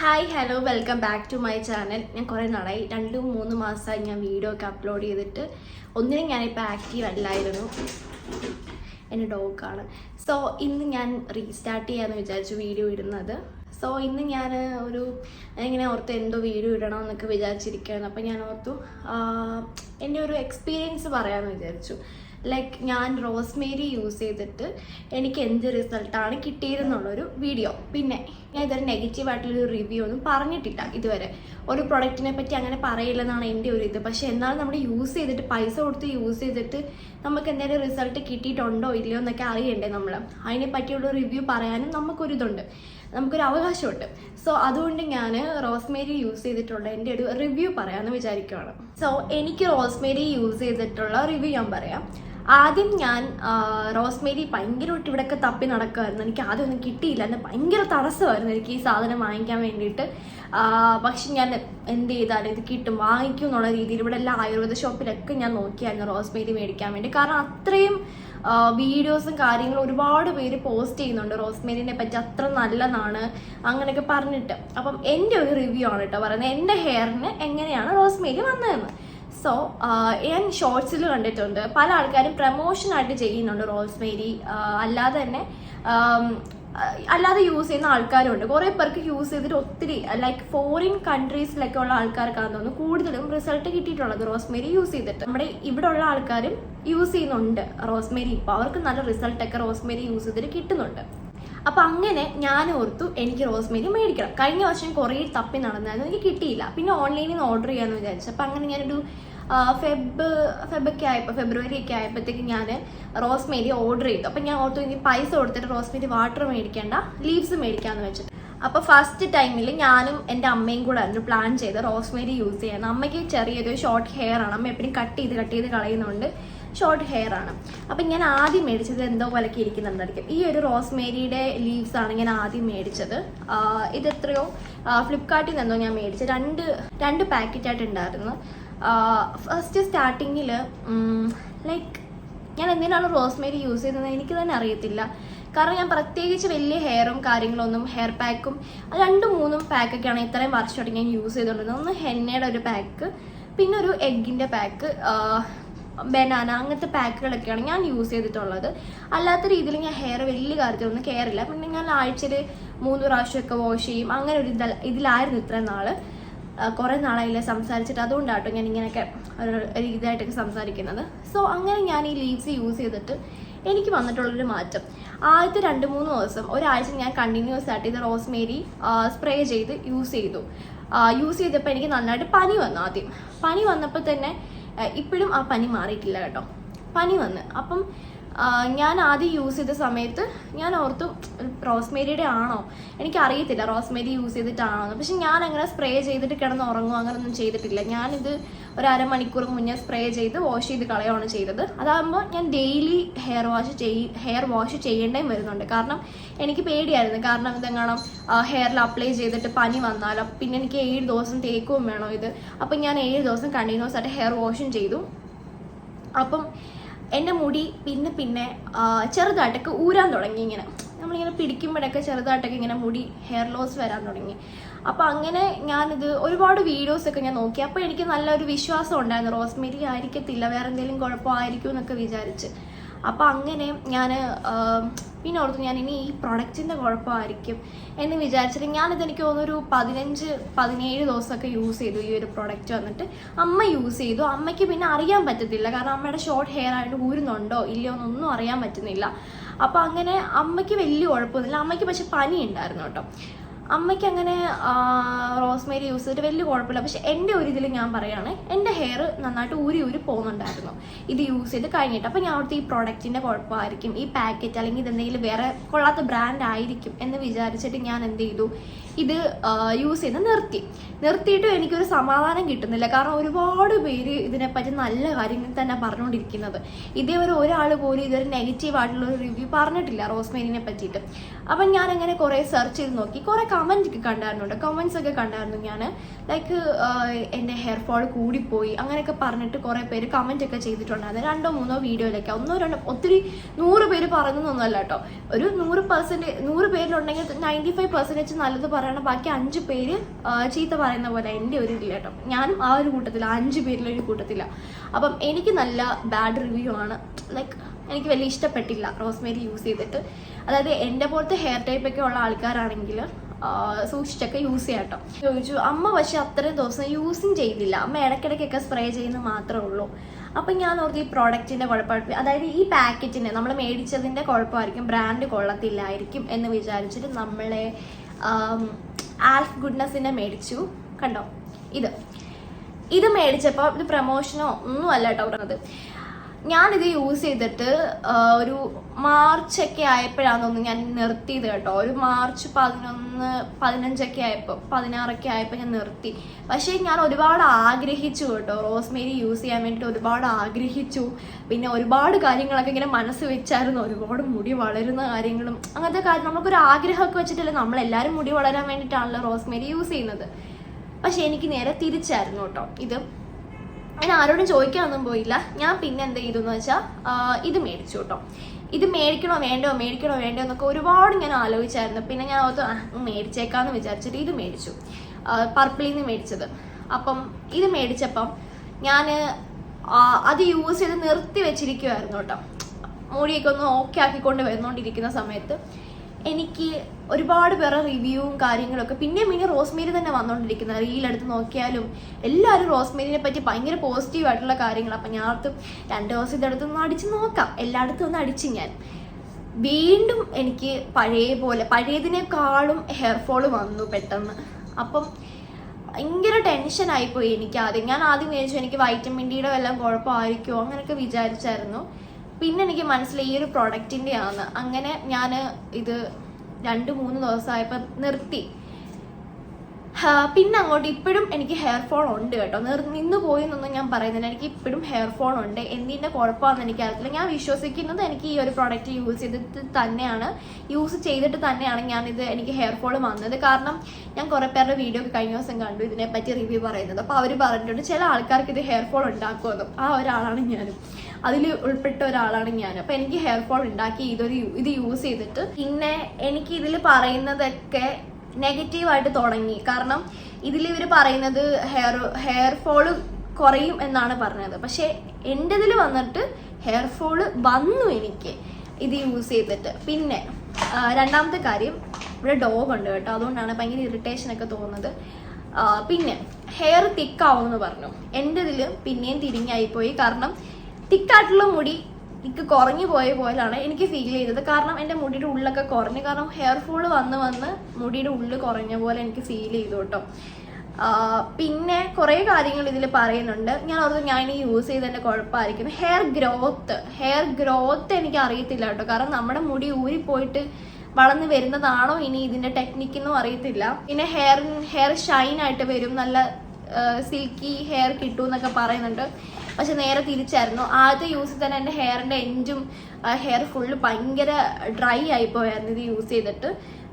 Hi hello welcome back to my channel ഞാൻ കുറേ നാളായി. രണ്ട് മൂന്ന് മാസമായി ഞാൻ വീഡിയോ ഒക്കെ അപ്ലോഡ് ചെയ്തിട്ട്. ഒന്നിനും ഞാനിപ്പോൾ ആക്റ്റീവ് അല്ലായിരുന്നു. എന്റെ ഡോഗാണ് സോ ഇന്ന് ഞാൻ റീസ്റ്റാർട്ട് ചെയ്യാമെന്ന് വിചാരിച്ചു വീഡിയോ ഇടുന്നത്. സോ ഇന്ന് ഞാൻ ഒരു ഇങ്ങനെ ഓർത്ത് എന്തോ വീഡിയോ ഇടണമെന്നൊക്കെ വിചാരിച്ചിരിക്കുകയാണ്. അപ്പോൾ ഞാൻ ഓർത്തു എന്റെ ഒരു എക്സ്പീരിയൻസ് പറയാമെന്ന് വിചാരിച്ചു. ലൈക്ക് ഞാൻ റോസ്മേരി യൂസ് ചെയ്തിട്ട് എനിക്ക് എന്ത് റിസൾട്ടാണ് കിട്ടിയതെന്നുള്ളൊരു വീഡിയോ പിന്നെ ഞാൻ ഇതൊരു നെഗറ്റീവ് ആയിട്ടുള്ളൊരു റിവ്യൂ ഒന്നും പറഞ്ഞിട്ടില്ല ഇതുവരെ. ഒരു പ്രൊഡക്റ്റിനെ പറ്റി അങ്ങനെ പറയില്ലെന്നാണ് എന്റെ ഒരു ഇത്. പക്ഷേ എന്നാലും നമ്മൾ യൂസ് ചെയ്തിട്ട് പൈസ കൊടുത്ത് യൂസ് ചെയ്തിട്ട് നമുക്ക് എന്തെങ്കിലും റിസൾട്ട് കിട്ടിയിട്ടുണ്ടോ ഇല്ലയോ എന്നൊക്കെ അറിയണ്ടേ നമ്മൾ അതിനെ പറ്റിയുള്ള റിവ്യൂ പറയാനും നമുക്കൊരിതുണ്ട് നമുക്കൊരു അവകാശമുണ്ട്. സോ അതുകൊണ്ട് ഞാൻ റോസ്മേരി യൂസ് ചെയ്തിട്ടുള്ള എന്റെ ഒരു റിവ്യൂ പറയാമെന്ന് വിചാരിക്കുകയാണ് സോ എനിക്ക് റോസ്മേരി യൂസ് ചെയ്തിട്ടുള്ള റിവ്യൂ ഞാൻ പറയാം. ആദ്യം ഞാൻ റോസ്മേരി ഭയങ്കരമായിട്ട് ഇവിടെയൊക്കെ തപ്പി നടക്കുമായിരുന്നു എനിക്ക് ആദ്യം ഒന്നും കിട്ടിയില്ല. എന്നെ ഭയങ്കര തടസ്സമായിരുന്നു എനിക്ക് ഈ സാധനം വാങ്ങിക്കാൻ വേണ്ടിയിട്ട്. പക്ഷെ ഞാൻ എന്ത് ചെയ്താലും ഇത് കിട്ടും. വാങ്ങിക്കും എന്നുള്ള രീതിയിൽ ഇവിടെ എല്ലാ ആയുർവേദ ഷോപ്പിലൊക്കെ ഞാൻ നോക്കിയായിരുന്നു റോസ്മേരി മേടിക്കാൻ വേണ്ടി. കാരണം അത്രയും വീഡിയോസും കാര്യങ്ങളും ഒരുപാട് പേര് പോസ്റ്റ് ചെയ്യുന്നുണ്ട് റോസ്മേരിനെ പറ്റി അത്ര നല്ലതാണ് അങ്ങനെയൊക്കെ പറഞ്ഞിട്ട്. അപ്പം എന്റെ ഒരു റിവ്യൂ ആണ് കേട്ടോ പറയുന്നത്. എന്റെ ഹെയറിന് എങ്ങനെയാണ് റോസ്മേരി വന്നതെന്ന്. സോ ഞാൻ ഷോർട്സിൽ കണ്ടിട്ടുണ്ട്. പല ആൾക്കാരും പ്രമോഷനായിട്ട് ചെയ്യുന്നുണ്ട് റോസ്മേരി അല്ലാതെ തന്നെ അല്ലാതെ യൂസ് ചെയ്യുന്ന ആൾക്കാരുണ്ട്. കുറേ പേർക്ക് യൂസ് ചെയ്തിട്ട് ഒത്തിരി ലൈക്ക് ഫോറിൻ കൺട്രീസിലൊക്കെ ഉള്ള ആൾക്കാർക്കാന്ന് തോന്നുന്നു. കൂടുതലും റിസൾട്ട് കിട്ടിയിട്ടുള്ളത് റോസ്മേരി യൂസ് ചെയ്തിട്ട്. നമ്മുടെ ഇവിടെ ഉള്ള ആൾക്കാരും യൂസ് ചെയ്യുന്നുണ്ട് റോസ്മേരി ഇപ്പോൾ അവർക്ക് നല്ല റിസൾട്ടൊക്കെ റോസ്മേരി യൂസ് ചെയ്തിട്ട് കിട്ടുന്നുണ്ട്. അപ്പൊ അങ്ങനെ ഞാൻ ഓർത്തു എനിക്ക് റോസ്മേരി മേടിക്കണം. കഴിഞ്ഞ വർഷം കുറേ തപ്പി നടന്നായിരുന്നു എനിക്ക് കിട്ടിയില്ല. പിന്നെ ഓൺലൈനിൽ നിന്ന് ഓർഡർ ചെയ്യാന്ന് വിചാരിച്ചു. അപ്പൊ അങ്ങനെ ഞാനൊരു ഫെബ് ഫെബൊക്കെ ആയപ്പോൾ ഫെബ്രുവരി ഒക്കെ ആയപ്പോഴത്തേക്ക് ഞാൻ റോസ്മേരി ഓർഡർ ചെയ്തു. അപ്പം ഞാൻ ഓർത്തു ഇനി പൈസ കൊടുത്തിട്ട് റോസ്മേരി വാട്ടർ മേടിക്കേണ്ട ലീവ്സ് മേടിക്കാമെന്ന് വെച്ചിട്ട്. അപ്പോൾ ഫസ്റ്റ് ടൈമിൽ ഞാനും എന്റെ അമ്മയും കൂടെ ആയിരുന്നു പ്ലാൻ ചെയ്ത് റോസ്മേരി യൂസ് ചെയ്യാൻ അമ്മയ്ക്ക് ചെറിയൊരു ഷോർട്ട് ഹെയർ ആണ്. അമ്മ എപ്പോഴും കട്ട് ചെയ്ത് കട്ട് ചെയ്ത് കളയുന്നുണ്ട് ഷോർട്ട് ഹെയർ ആണ്. അപ്പം ഞാൻ ആദ്യം മേടിച്ചത് എന്തോ പോലൊക്കെ ഇരിക്കുന്നുണ്ടായിരിക്കും. ഈ ഒരു റോസ്മേരിയുടെ ലീവ്സ് ആണ് ഞാൻ ആദ്യം മേടിച്ചത്. ഇത് എത്രയോ? ഫ്ലിപ്കാർട്ടിൽ നിന്നോ ഞാൻ മേടിച്ചത്. രണ്ട് രണ്ട് പാക്കറ്റ് ആയിട്ട് ഉണ്ടായിരുന്നു. ഫസ്റ്റ് സ്റ്റാർട്ടിങ്ങിൽ ലൈക്ക് ഞാൻ എന്തിനാണ് റോസ്മേരി യൂസ് ചെയ്തതെന്ന് എനിക്ക് തന്നെ അറിയത്തില്ല. കാരണം ഞാൻ പ്രത്യേകിച്ച് വലിയ ഹെയറും കാര്യങ്ങളൊന്നും ഹെയർ പാക്കും രണ്ടും മൂന്നും പാക്കൊക്കെയാണ് ഇത്രയും വർഷമായിട്ട് ഞാൻ യൂസ് ചെയ്തുകൊണ്ടിരുന്നത്. ഒന്ന് ഹെന്നയുടെ ഒരു പാക്ക് പിന്നെ ഒരു എഗ്ഗിന്റെ പാക്ക് ബനാന അങ്ങനത്തെ പാക്കുകളൊക്കെയാണ് ഞാൻ യൂസ് ചെയ്തിട്ടുള്ളത്. അല്ലാത്ത രീതിയിൽ ഞാൻ ഹെയർ വലിയ കാര്യത്തിലൊന്നും കെയർ ഇല്ല. പിന്നെ ഞാൻ ആഴ്ചയിൽ മൂന്ന് പ്രാവശ്യമൊക്കെ വാഷ് ചെയ്യും. അങ്ങനെ ഒരു ഇതിലായിരുന്നു ഇത്രയും നാൾ. കുറേ നാളായില്ല സംസാരിച്ചിട്ട്. അതുകൊണ്ടാട്ടോ ഞാൻ ഇങ്ങനെയൊക്കെ ഒരു ഇതായിട്ടൊക്കെ സംസാരിക്കുന്നത്. സോ അങ്ങനെ ഞാൻ ഈ ലീവ്സ് യൂസ് ചെയ്തിട്ട് എനിക്ക് വന്നിട്ടുള്ളൊരു മാറ്റം. ആദ്യത്തെ രണ്ട് മൂന്ന് ദിവസം ഒരാഴ്ച ഞാൻ കണ്ടിന്യൂസ് ആയിട്ട് ഇത് റോസ്മേരി സ്പ്രേ ചെയ്ത് യൂസ് ചെയ്തു. യൂസ് ചെയ്തപ്പോൾ എനിക്ക് നന്നായിട്ട് പനി വന്നു ആദ്യം. പനി വന്നപ്പോൾ തന്നെ ഇപ്പോഴും ആ പനി മാറിയിട്ടില്ല കേട്ടോ. പനി വന്ന്. അപ്പം ഞാൻ ആദ്യം യൂസ് ചെയ്ത സമയത്ത് ഞാൻ ഓർത്തു റോസ്മേരിയുടെ ആണോ? എനിക്ക് അറിയത്തില്ല റോസ്മേരി യൂസ് ചെയ്തിട്ടാണോ എന്ന് പക്ഷെ ഞാൻ അങ്ങനെ സ്പ്രേ ചെയ്തിട്ട് കിടന്ന് ഉറങ്ങും അങ്ങനെയൊന്നും ചെയ്തിട്ടില്ല. ഞാനിത് ഒരു അരമണിക്കൂർ മുന്നേ സ്പ്രേ ചെയ്ത് വാഷ് ചെയ്ത് കളയുകയാണ് ചെയ്തത്. അതാകുമ്പോൾ ഞാൻ ഡെയിലി ഹെയർ വാഷ് ചെയ് ഹെയർ വാഷ് ചെയ്യേണ്ടേയും വരുന്നുണ്ട്. കാരണം എനിക്ക് പേടിയായിരുന്നു. കാരണം ഇതെങ്ങാണം ഹെയറിൽ അപ്ലൈ ചെയ്തിട്ട് പനി വന്നാലോ പിന്നെ എനിക്ക് ഏഴ് ദിവസം തേക്കുകയും വേണോ ഇത്? അപ്പം ഞാൻ ഏഴ് ദിവസം കണ്ടിന്യൂസ് ആയിട്ട് ഹെയർ വാഷും ചെയ്തു. അപ്പം എന്റെ മുടി പിന്നെ പിന്നെ ചെറുതായിട്ടൊക്കെ ഊരാൻ തുടങ്ങി ഇങ്ങനെ. നമ്മളിങ്ങനെ പിടിക്കുമ്പോഴൊക്കെ ചെറുതായിട്ടൊക്കെ ഇങ്ങനെ മുടി ഹെയർ ലോസ് വരാൻ തുടങ്ങി. അപ്പോൾ അങ്ങനെ ഞാനിത് ഒരുപാട് വീഡിയോസ് ഒക്കെ ഞാൻ നോക്കി. അപ്പോൾ എനിക്ക് നല്ലൊരു വിശ്വാസം ഉണ്ടായിരുന്നു. റോസ്മേരി ആയിരിക്കത്തില്ല വേറെ എന്തെങ്കിലും കുഴപ്പമായിരിക്കും എന്നൊക്കെ വിചാരിച്ച്. അപ്പോൾ അങ്ങനെ ഞാൻ പിന്നെ ഓർത്തു ഞാൻ ഇനി ഈ പ്രൊഡക്റ്റിന്റെ കുഴപ്പമായിരിക്കും എന്ന് വിചാരിച്ചിട്ട് ഞാനിത് എനിക്ക് തോന്നുന്നു ഒരു പതിനഞ്ച് പതിനേഴ് ദിവസമൊക്കെ യൂസ് ചെയ്തു ഈ ഒരു പ്രൊഡക്റ്റ് വന്നിട്ട്. അമ്മ യൂസ് ചെയ്തു. അമ്മയ്ക്ക് പിന്നെ അറിയാൻ പറ്റത്തില്ല. കാരണം അമ്മയുടെ ഷോർട്ട് ഹെയർ ആയിട്ട് ഊരുന്നുണ്ടോ ഇല്ലയോ എന്നൊന്നും അറിയാൻ പറ്റുന്നില്ല. അപ്പോൾ അങ്ങനെ അമ്മയ്ക്ക് വലിയ കുഴപ്പമൊന്നുമില്ല. അമ്മയ്ക്ക് പക്ഷെ പനി ഉണ്ടായിരുന്നു കേട്ടോ. അമ്മയ്ക്ക് അങ്ങനെ റോസ്മേരി യൂസ് ചെയ്തിട്ട് വലിയ കുഴപ്പമില്ല. പക്ഷെ എന്റെ ഒരു ഇതിൽ ഞാൻ പറയുകയാണ് എന്റെ ഹെയർ നന്നായിട്ട് ഊരി ഊരി പോകുന്നുണ്ടായിരുന്നു. ഇത് യൂസ് ചെയ്ത് കഴിഞ്ഞിട്ട്. അപ്പോൾ ഞാൻ അവിടുത്തെ ഈ പ്രോഡക്റ്റിന്റെ കുഴപ്പമായിരിക്കും. ഈ പാക്കറ്റ് അല്ലെങ്കിൽ ഇതെന്തെങ്കിലും വേറെ കൊള്ളാത്ത ബ്രാൻഡ് ആയിരിക്കും എന്ന് വിചാരിച്ചിട്ട് ഞാൻ എന്ത് ചെയ്തു? ഇത് യൂസ് ചെയ്ത് നിർത്തി. നിർത്തിയിട്ടും എനിക്കൊരു സമാധാനം കിട്ടുന്നില്ല. കാരണം ഒരുപാട് പേര് ഇതിനെപ്പറ്റി നല്ല കാര്യങ്ങൾ തന്നെ പറഞ്ഞുകൊണ്ടിരിക്കുന്നത്. ഇതേ ഒരു ഒരാൾ പോലും ഇതൊരു നെഗറ്റീവ് ആയിട്ടുള്ള ഒരു റിവ്യൂ പറഞ്ഞിട്ടില്ല റോസ്മേരിനെ പറ്റിയിട്ട്. അപ്പം ഞാൻ അങ്ങനെ കുറേ സെർച്ച് ചെയ്ത് നോക്കി. കുറേ കമന്റ് ഒക്കെ കണ്ടായിരുന്നു കമൻസ് ഒക്കെ കണ്ടായിരുന്നു ഞാൻ ലൈക്ക് എന്റെ ഹെയർ ഫോൾ കൂടിപ്പോയി. അങ്ങനെയൊക്കെ പറഞ്ഞിട്ട് കുറേ പേര് കമന്റ് ഒക്കെ ചെയ്തിട്ടുണ്ടായിരുന്നു. രണ്ടോ മൂന്നോ വീഡിയോയിലൊക്കെ. ഒന്നോ രണ്ടോ ഒത്തിരി നൂറ് പേര് പറയുന്നൊന്നുമല്ല കേട്ടോ. ഒരു നൂറ് പെർസെന്റ് നൂറ് പേരിലുണ്ടെങ്കിൽ നയന്റി ഫൈവ് പെർസെന്റേജ് നല്ലത് പറയണം ബാക്കി അഞ്ച് പേര് ചീത്ത പറയുന്ന പോലെ എന്റെ ഒരു ഇതില്ല കേട്ടോ. ഞാനും ആ ഒരു കൂട്ടത്തില അഞ്ച് പേരിലൊരു കൂട്ടത്തില. അപ്പം എനിക്ക് നല്ല ബാഡ് റിവ്യൂ ആണ്. ലൈക്ക് എനിക്ക് വലിയ ഇഷ്ടപ്പെട്ടില്ല റോസ്മേരി യൂസ് ചെയ്തിട്ട്. അതായത് എന്റെ പോലത്തെ ഹെയർ ടൈപ്പ് ഒക്കെ ഉള്ള ആൾക്കാരാണെങ്കിൽ സൂക്ഷിച്ചൊക്കെ യൂസ് ചെയ്യാം കേട്ടോ. ചോദിച്ചു അമ്മ പക്ഷെ അത്രയും ദിവസം യൂസും ചെയ്തില്ല. അമ്മ ഇടയ്ക്കിടയ്ക്കൊക്കെ സ്പ്രേ ചെയ്യുന്ന മാത്രമേ ഉള്ളൂ. അപ്പം ഞാൻ നോക്കി ഈ പ്രോഡക്റ്റിന്റെ കുഴപ്പമായിട്ട് അതായത് ഈ പാക്കറ്റിന് നമ്മൾ മേടിച്ചതിന്റെ കുഴപ്പമായിരിക്കും ബ്രാൻഡ് കൊള്ളത്തില്ലായിരിക്കും എന്ന് വിചാരിച്ചിട്ട് നമ്മളെ ആൽഫ് ഗുഡ്നസിനെ മേടിച്ചു. കണ്ടോ? ഇത്. ഇത് മേടിച്ചപ്പോൾ ഇത് പ്രൊമോഷനോ ഒന്നും അല്ല കേട്ടോ പറഞ്ഞത്. ഞാനിത് യൂസ് ചെയ്തിട്ട് ഒരു മാർച്ച് ഒക്കെ ആയപ്പോഴാണെന്ന് തോന്നുന്നു ഞാൻ നിർത്തിയത് കേട്ടോ. ഒരു മാർച്ച് പതിനൊന്ന് പതിനഞ്ചൊക്കെ ആയപ്പോൾ പതിനാറൊക്കെ ആയപ്പോൾ ഞാൻ നിർത്തി. പക്ഷേ ഞാൻ ഒരുപാട് ആഗ്രഹിച്ചു കേട്ടോ. റോസ്മേരി യൂസ് ചെയ്യാൻ വേണ്ടിയിട്ട് ഒരുപാട് ആഗ്രഹിച്ചു. പിന്നെ ഒരുപാട് കാര്യങ്ങളൊക്കെ ഇങ്ങനെ മനസ്സ് വെച്ചായിരുന്നു. ഒരുപാട് മുടി വളരുന്ന കാര്യങ്ങളും അങ്ങനത്തെ കാര്യം നമുക്കൊരു ആഗ്രഹമൊക്കെ വെച്ചിട്ടല്ലേ നമ്മളെല്ലാവരും മുടി വളരാൻ വേണ്ടിയിട്ടാണല്ലോ റോസ്മേരി യൂസ് ചെയ്യുന്നത്. പക്ഷേ എനിക്ക് നേരെ തിരിച്ചായിരുന്നു കേട്ടോ. ഇത് ഞാൻ ആരോടും ചോദിക്കാനൊന്നും പോയില്ല. ഞാൻ പിന്നെ എന്ത് ചെയ്തു എന്ന് വെച്ചാൽ ഇത് മേടിച്ചു കേട്ടോ. ഇത് മേടിക്കണോ വേണ്ടോ മേടിക്കണോ വേണ്ടോ എന്നൊക്കെ ഒരുപാട് ഞാൻ ആലോചിച്ചായിരുന്നു. പിന്നെ ഞാൻ ഓർത്ത് മേടിച്ചേക്കാന്ന് വിചാരിച്ചിട്ട് ഇത് മേടിച്ചു. പർപ്പിളിൽ നിന്ന് മേടിച്ചത്. അപ്പം ഇത് മേടിച്ചപ്പം ഞാൻ അത് യൂസ് ചെയ്ത് നിർത്തി വെച്ചിരിക്കുമായിരുന്നു കേട്ടോ. മുടിയൊക്കെ ഒന്ന് ഓക്കെ ആക്കിക്കൊണ്ട് വന്നുകൊണ്ടിരിക്കുന്ന സമയത്ത് എനിക്ക് ഒരുപാട് പേരുടെ റിവ്യൂവും കാര്യങ്ങളൊക്കെ പിന്നെ പിന്നെ റോസ്മേരി തന്നെ വന്നുകൊണ്ടിരിക്കുന്നത് റീലെടുത്ത് നോക്കിയാലും എല്ലാവരും റോസ്മേരിനെ പറ്റി ഭയങ്കര പോസിറ്റീവ് ആയിട്ടുള്ള കാര്യങ്ങൾ അപ്പം ഞാൻ അടുത്തും രണ്ട് ദിവസം ഇതെടുത്ത് ഒന്ന് അടിച്ച് നോക്കാം. എല്ലായിടത്തും ഒന്ന് അടിച്ച് ഞാൻ. വീണ്ടും എനിക്ക് പഴയ പോലെ പഴയതിനേക്കാളും ഹെയർ ഫോൾ വന്നു പെട്ടെന്ന്. അപ്പം ഭയങ്കര ടെൻഷൻ ആയിപ്പോയി എനിക്ക് ആദ്യം. ഞാൻ ആദ്യം വിചാരിച്ചു എനിക്ക് വൈറ്റമിൻ ഡിയുടെ വല്ലതും കുഴപ്പമായിരിക്കുമോ? അങ്ങനെയൊക്കെ വിചാരിച്ചായിരുന്നു. പിന്നെ എനിക്ക് മനസ്സിലായി ഈ ഒരു പ്രൊഡക്റ്റിന്റെ ആണ് അങ്ങനെ ഞാൻ ഇത് രണ്ട് മൂന്ന് ദിവസമായപ്പോൾ നിർത്തി. പിന്നെ അങ്ങോട്ട് ഇപ്പോഴും എനിക്ക് ഹെയർ ഫോൾ ഉണ്ട് കേട്ടോ. നിന്ന് പോയി എന്നൊന്നും ഞാൻ പറയുന്നില്ല. എനിക്ക് ഇപ്പോഴും ഹെയർ ഫോൾ ഉണ്ട്. എന്തിന്റെ കുഴപ്പമാണെന്ന് എനിക്കറിയത്തില്ല. ഞാൻ വിശ്വസിക്കുന്നത് എനിക്ക് ഈ ഒരു പ്രോഡക്റ്റ് യൂസ് ചെയ്തിട്ട് തന്നെയാണ്. യൂസ് ചെയ്തിട്ട് തന്നെയാണ് ഞാനിത് എനിക്ക് ഹെയർ ഫോൾ വന്നത്. കാരണം ഞാൻ കുറേ പേരുടെ വീഡിയോ ഒക്കെ കഴിഞ്ഞ ദിവസം കണ്ടു. ഇതിനെപ്പറ്റി റിവ്യൂ പറയുന്നത്. അപ്പോൾ അവർ പറഞ്ഞിട്ടുണ്ട് ചില ആൾക്കാർക്ക് ഇത് ഹെയർ ഫോൾ ഉണ്ടാക്കുമെന്നും. ആ ഒരാളാണ് ഞാനും. അതിൽ ഉൾപ്പെട്ട ഒരാളാണ് ഞാൻ അപ്പോൾ എനിക്ക് ഹെയർ ഫോൾ ഉണ്ടാക്കി ഇതൊരു ഇത് യൂസ് ചെയ്തിട്ട് പിന്നെ എനിക്ക് ഇതിൽ പറയുന്നതൊക്കെ നെഗറ്റീവായിട്ട് തുടങ്ങി. കാരണം ഇതിൽ ഇവർ പറയുന്നത് ഹെയർ ഹെയർ ഫോൾ കുറയും എന്നാണ് പറഞ്ഞത്. പക്ഷേ എന്റെ ഇതിൽ വന്നിട്ട് ഹെയർ ഫോൾ വന്നു എനിക്ക് ഇത് യൂസ് ചെയ്തിട്ട്. പിന്നെ രണ്ടാമത്തെ കാര്യം ഇവിടെ ഡോഗ് ഉണ്ട് കേട്ടോ. അതുകൊണ്ടാണ് ഭയങ്കര ഇറിറ്റേഷൻ ഒക്കെ തോന്നുന്നത്. പിന്നെ ഹെയർ തിക്കാവുമെന്ന് പറഞ്ഞു. എന്റെ ഇതിൽ പിന്നെയും തിരിഞ്ഞായിപ്പോയി. കാരണം തിക്കായിട്ടുള്ള മുടി എനിക്ക് കുറഞ്ഞു പോയ പോലെയാണ് എനിക്ക് ഫീൽ ചെയ്തത്. കാരണം എന്റെ മുടിയുടെ ഉള്ളൊക്കെ കുറഞ്ഞു. കാരണം ഹെയർ ഫോൾ വന്ന് വന്ന് മുടിയുടെ ഉള്ളിൽ കുറഞ്ഞ പോലെ എനിക്ക് ഫീൽ ചെയ്തു കേട്ടോ. പിന്നെ കുറേ കാര്യങ്ങൾ ഇതിൽ പറയുന്നുണ്ട്. ഞാൻ ഓർത്ത് ഞാൻ ഇനി യൂസ് ചെയ്തതിന്റെ കുഴപ്പമായിരിക്കും. ഹെയർ ഗ്രോത്ത് ഹെയർ ഗ്രോത്ത് എനിക്ക് അറിയത്തില്ല കേട്ടോ. കാരണം നമ്മുടെ മുടി ഊരിപ്പോയിട്ട് വളർന്നു വരുന്നതാണോ ഇനി ഇതിന്റെ ടെക്നിക്കെന്നും അറിയത്തില്ല. പിന്നെ ഹെയർ ഹെയർ ഷൈൻ ആയിട്ട് വരും. നല്ല സിൽക്കി ഹെയർ കിട്ടും എന്നൊക്കെ പറയുന്നുണ്ട്. പക്ഷെ നേരെ തിരിച്ചായിരുന്നു. ആദ്യത്തെ യൂസിൽ തന്നെ എന്റെ ഹെയറിന്റെ എൻഡും ഹെയർ ഫുള്ള് ഭയങ്കര ഡ്രൈ ആയിപ്പോയായിരുന്നു ഇത് യൂസ് ചെയ്തിട്ട്.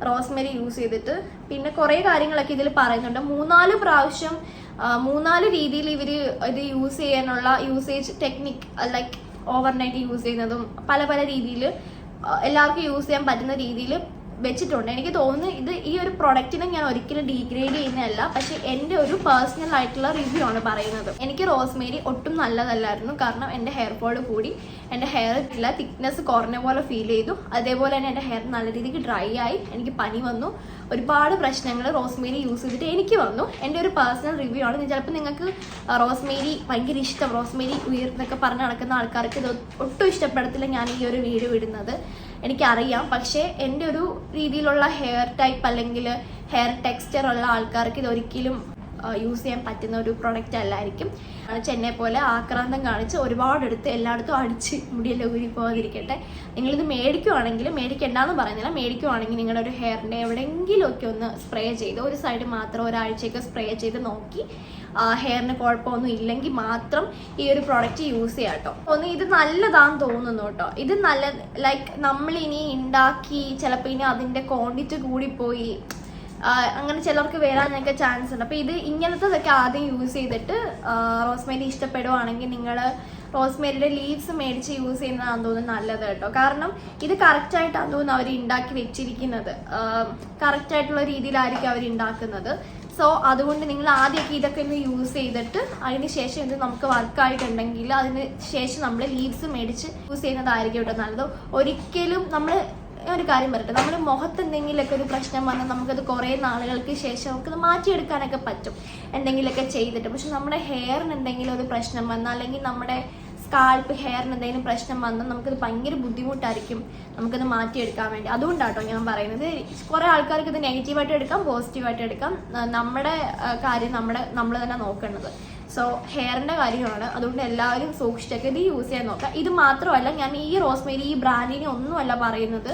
റോസ്മെരി യൂസ് ചെയ്തിട്ട്. പിന്നെ കുറേ കാര്യങ്ങളൊക്കെ ഇതിൽ പറയുന്നുണ്ട്. മൂന്നാൽ പ്രാവശ്യം മൂന്നാൽ രീതിയിൽ ഇവർ ഇത് യൂസ് ചെയ്യാനുള്ള usage technique like overnight use ചെയ്യുന്നതും പല പല രീതിയിൽ എല്ലാവർക്കും യൂസ് ചെയ്യാൻ പറ്റുന്ന രീതിയിൽ വെച്ചിട്ടുണ്ട്. എനിക്ക് തോന്നുന്നു ഇത് ഈ ഒരു പ്രൊഡക്റ്റിനെ ഞാൻ ഒരിക്കലും ഡീഗ്രേഡ് ചെയ്യുന്നതല്ല പക്ഷെ എന്റെ ഒരു പേഴ്സണൽ ആയിട്ടുള്ള റിവ്യൂ ആണ് പറയുന്നത്. എനിക്ക് റോസ്മേരി ഒട്ടും നല്ലതല്ലായിരുന്നു. കാരണം എന്റെ ഹെയർ ഫോൾ കൂടി എന്റെ ഹെയർ ഇല്ല തിക്നെസ് കുറഞ്ഞ പോലെ ഫീൽ ചെയ്തു. അതേപോലെ തന്നെ എന്റെ ഹെയർ നല്ല രീതിക്ക് ഡ്രൈ ആയി. എനിക്ക് പനി വന്നു. ഒരുപാട് പ്രശ്നങ്ങൾ റോസ്മേരി യൂസ് ചെയ്തിട്ട് എനിക്ക് വന്നു. എന്റെ ഒരു പേഴ്സണൽ റിവ്യൂ ആണ്. ചിലപ്പോൾ നിങ്ങൾക്ക് റോസ്മേരി ഭയങ്കര ഇഷ്ടം. റോസ്മേരി ഉയർന്നൊക്കെ പറഞ്ഞ് നടക്കുന്ന ആൾക്കാർക്ക് ഇത് ഒട്ടും ഇഷ്ടപ്പെടത്തില്ല ഞാൻ ഈ ഒരു വീഡിയോ ഇടുന്നത്. എനിക്കറിയാം. പക്ഷേ എന്റെ ഒരു രീതിയിലുള്ള ഹെയർ ടൈപ്പ് അല്ലെങ്കിൽ ഹെയർ ടെക്സ്ചർ ഉള്ള ആൾക്കാർക്ക് ഇത് ഒരിക്കലും യൂസ് ചെയ്യാൻ പറ്റുന്ന ഒരു പ്രൊഡക്റ്റ് അല്ലായിരിക്കും. ചെന്നൈ പോലെ ആക്രാന്തം കാണിച്ച് ഒരുപാട് എടുത്ത് എല്ലായിടത്തും അടിച്ച് മുടിയെല്ലാം ഊരി പോകാതിരിക്കട്ടെ. നിങ്ങളിത് മേടിക്കുവാണെങ്കിൽ മേടിക്കണ്ടെന്ന് പറയുന്നില്ല മേടിക്കുവാണെങ്കിൽ നിങ്ങളുടെ ഒരു ഹെയറിന്റെ എവിടെയെങ്കിലുമൊക്കെ ഒന്ന് സ്പ്രേ ചെയ്ത് ഒരു സൈഡ് മാത്രം ഒരാഴ്ചയൊക്കെ സ്പ്രേ ചെയ്ത് നോക്കി. ഹെയറിന് കുഴപ്പമൊന്നും ഇല്ലെങ്കിൽ മാത്രം ഈ ഒരു പ്രോഡക്റ്റ് യൂസ് ചെയ്യാം കേട്ടോ. ഒന്ന് ഇത് നല്ലതാന്ന് തോന്നുന്നു കേട്ടോ. ഇത് നല്ല ലൈക്ക് നമ്മളിനി ഉണ്ടാക്കി ചിലപ്പോൾ ഇനി അതിന്റെ ക്വാണ്ടിറ്റി കൂടിപ്പോയി. അങ്ങനെ ചിലർക്ക് വരാനൊക്കെ ചാൻസ് ഉണ്ട്. അപ്പോൾ ഇത് ഇങ്ങനത്തതൊക്കെ ആദ്യം യൂസ് ചെയ്തിട്ട് റോസ്മേരി ഇഷ്ടപ്പെടുവാണെങ്കിൽ നിങ്ങൾ റോസ്മേരിയുടെ ലീവ്സ് മേടിച്ച് യൂസ് ചെയ്യുന്നതാണെന്ന് തോന്നുന്നു നല്ലത് കേട്ടോ. കാരണം ഇത് കറക്റ്റായിട്ടാണ് തോന്നുന്നു അവർ ഉണ്ടാക്കി വെച്ചിരിക്കുന്നത്. കറക്റ്റായിട്ടുള്ള രീതിയിലായിരിക്കും അവർ ഉണ്ടാക്കുന്നത് സോ അതുകൊണ്ട് നിങ്ങൾ ആദ്യമൊക്കെ ഇതൊക്കെ ഒന്ന് യൂസ് ചെയ്തിട്ട് അതിന് ശേഷം ഇത് നമുക്ക് വർക്കായിട്ടുണ്ടെങ്കിൽ അതിന് ശേഷം നമ്മൾ ലീവ്സ് മേടിച്ച് യൂസ് ചെയ്യുന്നതായിരിക്കും കേട്ടോ നല്ലത്. ഒരിക്കലും നമ്മൾ ഒരു കാര്യം പറയട്ടെ. നമ്മൾ മുഖത്ത് എന്തെങ്കിലുമൊക്കെ ഒരു പ്രശ്നം വന്നാൽ നമുക്കത് കുറേ നാളുകൾക്ക് ശേഷം നമുക്കത് മാറ്റിയെടുക്കാനൊക്കെ പറ്റും. എന്തെങ്കിലുമൊക്കെ ചെയ്തിട്ട്. പക്ഷെ നമ്മുടെ ഹെയറിന് എന്തെങ്കിലും ഒരു പ്രശ്നം വന്നാൽ അല്ലെങ്കിൽ നമ്മുടെ സ്കാൾപ്പ് ഹെയറിന് എന്തെങ്കിലും പ്രശ്നം വന്നാൽ നമുക്കത് ഭയങ്കര ബുദ്ധിമുട്ടായിരിക്കും നമുക്കത് മാറ്റിയെടുക്കാൻ വേണ്ടി. അതുകൊണ്ടാട്ടോ ഞാൻ പറയുന്നത്. കുറേ ആൾക്കാർക്ക് ഇത് നെഗറ്റീവായിട്ട് എടുക്കാം പോസിറ്റീവായിട്ട് എടുക്കാം. നമ്മുടെ കാര്യം നമ്മുടെ നമ്മൾ തന്നെ നോക്കേണ്ടത്. സോ ഹെയറിന്റെ കാര്യമാണ്. അതുകൊണ്ട് എല്ലാവരും സൂക്ഷിച്ചൊക്കെ ഇത് യൂസ് ചെയ്യാൻ നോക്കാം ഇത് മാത്രമല്ല ഞാൻ ഈ റോസ്മേരി ഈ ബ്രാൻഡിനെ ഒന്നുമല്ല പറയുന്നത്.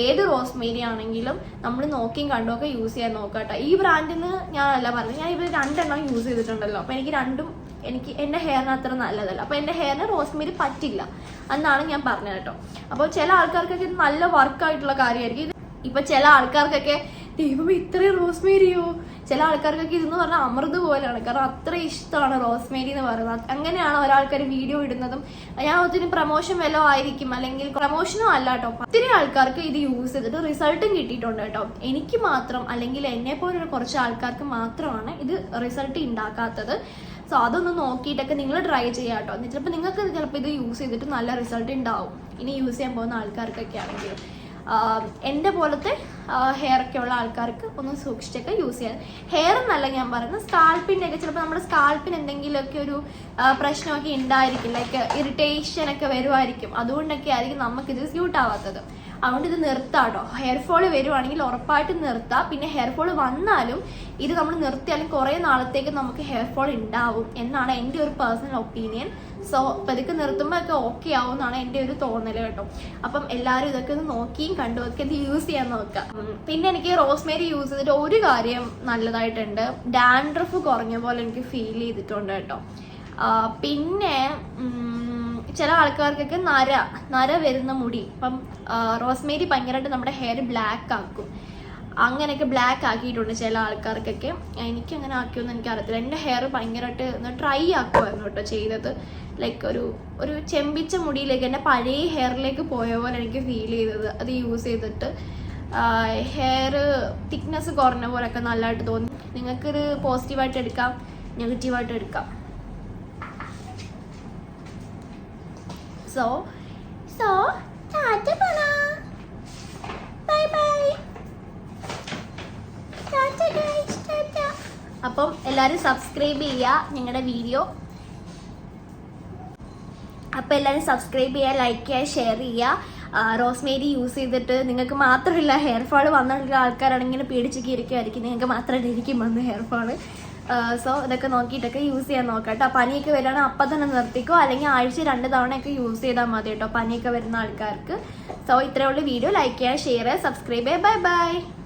ഏത് റോസ്മേരി ആണെങ്കിലും നമ്മൾ നോക്കിയും കണ്ടുമൊക്കെ യൂസ് ചെയ്യാൻ നോക്കാം ഈ ബ്രാൻഡിന് ഞാനല്ല പറഞ്ഞത്. ഞാൻ ഇവർ രണ്ടെണ്ണം യൂസ് ചെയ്തിട്ടുണ്ടല്ലോ. അപ്പോൾ എനിക്ക് രണ്ടും എനിക്ക് എന്റെ ഹെയറിന് അത്ര നല്ലതല്ല. അപ്പോൾ എന്റെ ഹെയറിന് റോസ്മേരി പറ്റില്ല എന്നാണ് ഞാൻ പറഞ്ഞത് കേട്ടോ. അപ്പോൾ ചില ആൾക്കാർക്കൊക്കെ ഇത് നല്ല വർക്കായിട്ടുള്ള കാര്യമായിരിക്കും. ഇത് ചില ആൾക്കാർക്കൊക്കെ ദൈവം ഇത്രയും റോസ്മേരിയോ ചില ആൾക്കാർക്കൊക്കെ ഇതെന്ന് പറഞ്ഞാൽ അമൃത് പോലെയാണ്. കാരണം അത്ര ഇഷ്ടമാണ് റോസ്മേരി എന്ന് പറയുന്നത്. അങ്ങനെയാണ് ഒരാൾക്കാർ വീഡിയോ ഇടുന്നതും. ഞാൻ ഒത്തിരി പ്രൊമോഷൻ വല്ലതും ആയിരിക്കും. അല്ലെങ്കിൽ പ്രൊമോഷനും അല്ല കേട്ടോ ഒത്തിരി ആൾക്കാർക്ക് ഇത് യൂസ് ചെയ്തിട്ട് റിസൾട്ടും കിട്ടിയിട്ടുണ്ട് കേട്ടോ എനിക്ക് മാത്രം അല്ലെങ്കിൽ എന്നെ പോലുള്ള കുറച്ച് ആൾക്കാർക്ക് മാത്രമാണ് ഇത് റിസൾട്ട് ഉണ്ടാക്കാത്തത് സോ അതൊന്ന് നോക്കിയിട്ടൊക്കെ നിങ്ങൾ ട്രൈ ചെയ്യാം കേട്ടോ ചിലപ്പോൾ നിങ്ങൾക്ക് ചിലപ്പോൾ ഇത് യൂസ് ചെയ്തിട്ട് നല്ല റിസൾട്ട് ഉണ്ടാവും ഇനി യൂസ് ചെയ്യാൻ പോകുന്ന ആൾക്കാർക്കൊക്കെ ആണെങ്കിലും എന്റെ പോലത്തെ ഹെയർ ഒക്കെ ഉള്ള ആൾക്കാർക്ക് ഒന്ന് സൂക്ഷിച്ചൊക്കെ യൂസ് ചെയ്യാം. ഹെയർ എന്നല്ല ഞാൻ പറയുന്നത് സ്കാൾപ്പിന്റെ ഒക്കെ ചിലപ്പോൾ നമ്മുടെ സ്കാൾപ്പിന് എന്തെങ്കിലുമൊക്കെ ഒരു പ്രശ്നമൊക്കെ ഉണ്ടായിരിക്കും ലൈക്ക് ഇറിറ്റേഷൻ ഒക്കെ വരുമായിരിക്കും അതുകൊണ്ടൊക്കെ ആയിരിക്കും നമുക്കിത് സ്യൂട്ട് ആവാത്തത്. അതുകൊണ്ട് ഇത് നിർത്താട്ടോ ഹെയർ ഫോൾ വരുവാണെങ്കിൽ ഉറപ്പായിട്ട് നിർത്താം. പിന്നെ ഹെയർ ഫോൾ വന്നാലും ഇത് നമ്മൾ നിർത്തിയാലും കുറേ നാളത്തേക്ക് നമുക്ക് ഹെയർ ഫോൾ ഉണ്ടാവും എന്നാണ് എന്റെ ഒരു പേഴ്സണൽ ഒപ്പീനിയൻ സോ അപ്പോൾ ഇതൊക്കെ നിർത്തുമ്പോൾ ഒക്കെ ഓക്കെ ആവും എന്നാണ് എന്റെ ഒരു തോന്നൽ കേട്ടോ. അപ്പം എല്ലാരും ഇതൊക്കെ ഒന്ന് നോക്കിയും കണ്ടും ഒക്കെ ഇത് യൂസ് ചെയ്യാൻ നോക്കുക പിന്നെ എനിക്ക് റോസ്മേരി യൂസ് ചെയ്തിട്ട് ഒരു കാര്യം നല്ലതായിട്ടുണ്ട്. ഡാൻഡ്രഫ് കുറഞ്ഞ പോലെ എനിക്ക് ഫീൽ ചെയ്തിട്ടുണ്ട് കേട്ടോ. പിന്നെ ചില ആൾക്കാർക്കൊക്കെ നര നര വരുന്ന മുടി. ഇപ്പം റോസ്മേരി ഭയങ്കരമായിട്ട് നമ്മുടെ ഹെയർ ബ്ലാക്ക് ആക്കും. അങ്ങനെയൊക്കെ ബ്ലാക്ക് ആക്കിയിട്ടുണ്ട് ചില ആൾക്കാർക്കൊക്കെ. എനിക്ക് അങ്ങനെ ആക്കിയൊന്നും എനിക്ക് അറിയത്തില്ല എന്റെ ഹെയർ ഭയങ്കരമായിട്ട് ഒന്ന് ഡ്രൈ ആക്കുമായിരുന്നു കേട്ടോ ചെയ്തത്. ലൈക്ക് ഒരു ഒരു ചെമ്പിച്ച മുടിയിലേക്ക് എന്റെ പഴയ ഹെയറിലേക്ക് പോയ പോലെ എനിക്ക് ഫീൽ ചെയ്തത്. അത് യൂസ് ചെയ്തിട്ട് ഹെയർ തിക്നെസ് കുറഞ്ഞ പോലെയൊക്കെ നല്ലതായിട്ട് തോന്നി. നിങ്ങൾക്കിത് പോസിറ്റീവായിട്ട് എടുക്കാം നെഗറ്റീവായിട്ട് എടുക്കാം. സോ സോ എല്ലാവരും സബ്സ്ക്രൈബ് ചെയ്യുക ഞങ്ങളുടെ വീഡിയോ അപ്പോൾ എല്ലാവരും സബ്സ്ക്രൈബ് ചെയ്യുക ലൈക്ക് ചെയ്യുക ഷെയർ ചെയ്യുക റോസ്മേരി യൂസ് ചെയ്തിട്ട് നിങ്ങൾക്ക് മാത്രമല്ല ഹെയർ ഫാൾ വന്നിട്ടുള്ള ആൾക്കാരാണെങ്കിൽ പേടിച്ചൊക്കെ ഇരിക്കുമായിരിക്കും നിങ്ങൾക്ക് മാത്രമല്ല ഇരിക്കും വന്ന് ഹെയർ ഫാൾ സോ ഇതൊക്കെ നോക്കിയിട്ടൊക്കെ യൂസ് ചെയ്യാൻ നോക്കാം കേട്ടോ പനിയൊക്കെ വരികയാണെങ്കിൽ അപ്പം തന്നെ നിർത്തിക്കോ. അല്ലെങ്കിൽ ആഴ്ച രണ്ട് തവണയൊക്കെ യൂസ് ചെയ്താൽ മതി കേട്ടോ പനിയൊക്കെ വരുന്ന ആൾക്കാർക്ക്. സോ ഇത്രയുള്ള വീഡിയോ ലൈക്ക് ചെയ്യുക ഷെയർ ചെയ്യുക സബ്സ്ക്രൈബ് ചെയ്യുക ബൈ ബൈ